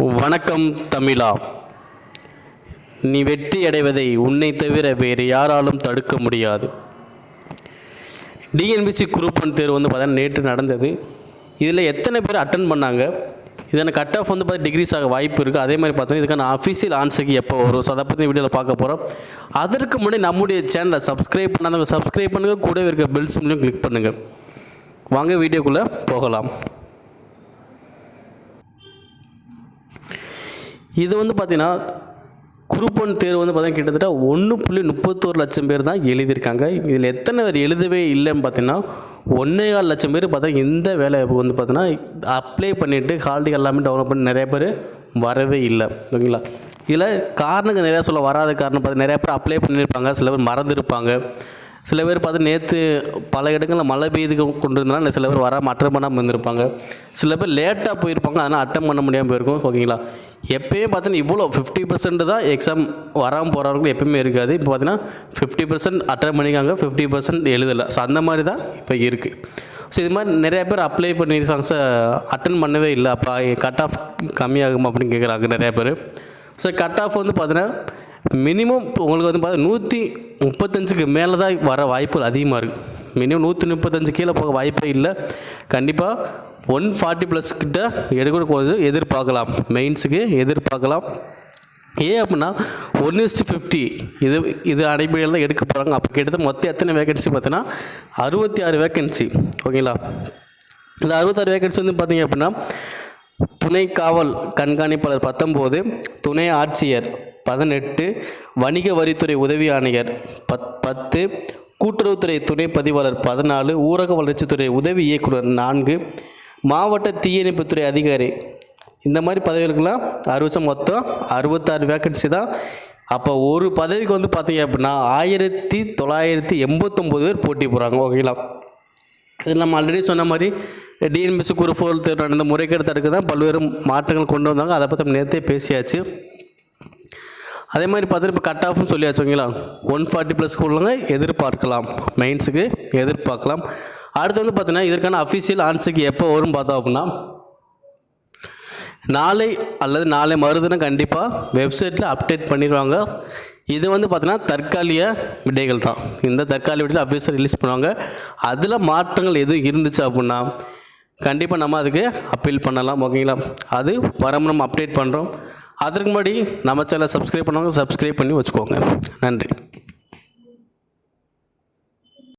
வணக்கம் தமிழா. நீ வெற்றி அடைவதை உன்னை தவிர வேறு யாராலும் தடுக்க முடியாது. டிஎன்பிசி குரூப் ஒன் தேர்வு வந்து பார்த்தீங்கன்னா நேற்று நடந்தது. இதில் எத்தனை பேர் அட்டன் பண்ணாங்க? இதனை கட் ஆஃப் வந்து பார்த்தா டிகிரிஸ் ஆக வாய்ப்பு இருக்குது அதே மாதிரி பார்த்தோன்னா இதுக்கான அஃபிஷியல் ஆன்சருக்கு எப்போ வரும்? ஸோ அதை பற்றி வீடியோவில் பார்க்க போகிறோம் அதற்கு முன்னாடி நம்முடைய சேனலை சப்ஸ்கிரைப் பண்ணாதவங்க சப்ஸ்கிரைப் பண்ணுங்கள் கூடவே இருக்க பெல் மூலியம் கிளிக் பண்ணுங்கள் வாங்க வீடியோக்குள்ளே போகலாம். இது வந்து பார்த்திங்கன்னா குரூப் ஒன் தேர்வு வந்து பார்த்தீங்கன்னா கிட்டத்தட்ட ஒன்று புள்ளி முப்பத்தோரு லட்சம் பேர் தான் எழுதியிருக்காங்க. இதில் எத்தனை பேர் எழுதவே இல்லைன்னு பார்த்தீங்கன்னா ஒன்றே கால் லட்சம் பேர் பார்த்தா இந்த வேலை வந்து பார்த்தீங்கன்னா அப்ளை பண்ணிவிட்டு ஹால்டிக் எல்லாமே டவுன்லோட் பண்ணி நிறைய பேர் வரவே இல்லை. ஓகேங்களா? இதில் காரணங்கள் நிறையா சொல்ல வராத காரணம் பார்த்து நிறையா பேர் அப்ளை பண்ணியிருப்பாங்க சில பேர் மறந்துருப்பாங்க. சில பேர் பார்த்து நேற்று பல இடங்களில் மழை பெய்து கொண்டு இருந்தாலும் சில பேர் வராமல் அட்டன் பண்ணாமல் இருந்திருப்பாங்க. சில பேர் லேட்டாக போயிருப்பாங்க அதனால் அட்டன் பண்ண முடியாமல் போயிருக்கும். ஓகேங்களா? எப்போயுமே பார்த்தீங்கன்னா இவ்வளோ ஃபிஃப்டி பர்சன்ட் தான் எக்ஸாம் வராமல் போகிறவங்களுக்கு எப்பயுமே இருக்காது. இப்போ பார்த்தீங்கன்னா ஃபிஃப்டி பர்சன்ட் அட்டன் பண்ணிக்காங்க ஃபிஃப்டி பர்சன்ட் எழுதலை. ஸோ அந்த மாதிரி தான் இப்போ இருக்குது ஸோ இது மாதிரி நிறையா பேர் அப்ளை பண்ணி சாங்ஸை அட்டன் பண்ணவே இல்லை. அப்போ கட் ஆஃப் கம்மியாகும் அப்படின்னு கேட்குறாங்க நிறையா பேர். ஸோ கட் ஆஃப் வந்து பார்த்தீங்கன்னா மினிமம் உங்களுக்கு வந்து பார்த்தீங்கன்னா நூற்றி முப்பத்தஞ்சுக்கு மேலே தான் வர வாய்ப்புகள் அதிகமாக இருக்குது மினிமம் நூற்றி முப்பத்தஞ்சு கீழே போக வாய்ப்பே இல்லை. கண்டிப்பாக ஒன் ஃபார்ட்டி ப்ளஸ் கிட்ட எடுக்க எதிர்பார்க்கலாம். மெயின்ஸுக்கு எதிர்பார்க்கலாம். ஏன் அப்படின்னா ஒன் இஸ்ட்டு ஃபிஃப்டி இது இது அடிப்படையில் தான் எடுக்க போகிறாங்க அப்போ கிட்டத்தட்ட மொத்தம் எத்தனை வேகன்சி பார்த்தீங்கன்னா அறுபத்தி ஆறு வேகன்சி ஓகேங்களா இந்த அறுபத்தாறு வேகன்சி வந்து பார்த்தீங்க அப்படின்னா துணை காவல் கண்காணிப்பாளர் பத்தொம்போது துணை ஆட்சியர் பதினெட்டு வணிக வரித்துறை உதவி ஆணையர் பத் பத்து கூட்டுறவுத்துறை துணை பதிவாளர் பதினாலு ஊரக வளர்ச்சித்துறை உதவி இயக்குனர் நான்கு மாவட்ட தீயணைப்புத்துறை அதிகாரி. இந்த மாதிரி பதவிகளுக்கெல்லாம் அறுபது மொத்தம் அறுபத்தாறு வேக்கன்சி தான். அப்போ ஒரு பதவிக்கு வந்து பார்த்தீங்க அப்படின்னா ஆயிரத்தி தொள்ளாயிரத்தி எண்பத்தொம்போது பேர் போட்டி போகிறாங்க ஓகேங்களா? இது நம்ம ஆல்ரெடி சொன்ன மாதிரி டிஎன்பிசி குரு ஃபோர் தேர்வு நடந்த முறைகேடு தடுக்க தான் பல்வேறு மாற்றங்கள் கொண்டு வந்தாங்க. அதை பற்றி நம்ம நேற்றே பேசியாச்சு. அதே மாதிரி பார்த்துட்டு இப்போ கட் ஆஃப்னு சொல்லியாச்சு ஓகேங்களா? ஒன் ஃபார்ட்டி ப்ளஸ்க்கு உள்ளவங்க எதிர்பார்க்கலாம். மெயின்ஸுக்கு எதிர்பார்க்கலாம். அடுத்து வந்து பார்த்தீங்கன்னா இதற்கான அஃபிஷியல் ஆன்சருக்கு எப்போ வரும் பார்த்தோம் அப்படின்னா நாளை அல்லது நாளை மறுதினம் கண்டிப்பாக வெப்சைட்டில் அப்டேட் பண்ணிடுவாங்க. இது வந்து பார்த்தீங்கன்னா தற்காலிக விடைகள் தான். இந்த தற்காலிக விடையில் அஃபிஷியல் ரிலீஸ் பண்ணுவாங்க. அதில் மாற்றங்கள் எதுவும் இருந்துச்சு அப்படின்னா கண்டிப்பாக நம்ம அதுக்கு அப்பீல் பண்ணலாம் ஓகேங்களா அது வரம்பு நம்ம அப்டேட் பண்ணுறோம் அதற்கு முன்னாடி நம்ம சேனலை சப்ஸ்கிரைப் பண்ணுவாங்க சப்ஸ்கிரைப் பண்ணி வச்சுக்கோங்க. நன்றி.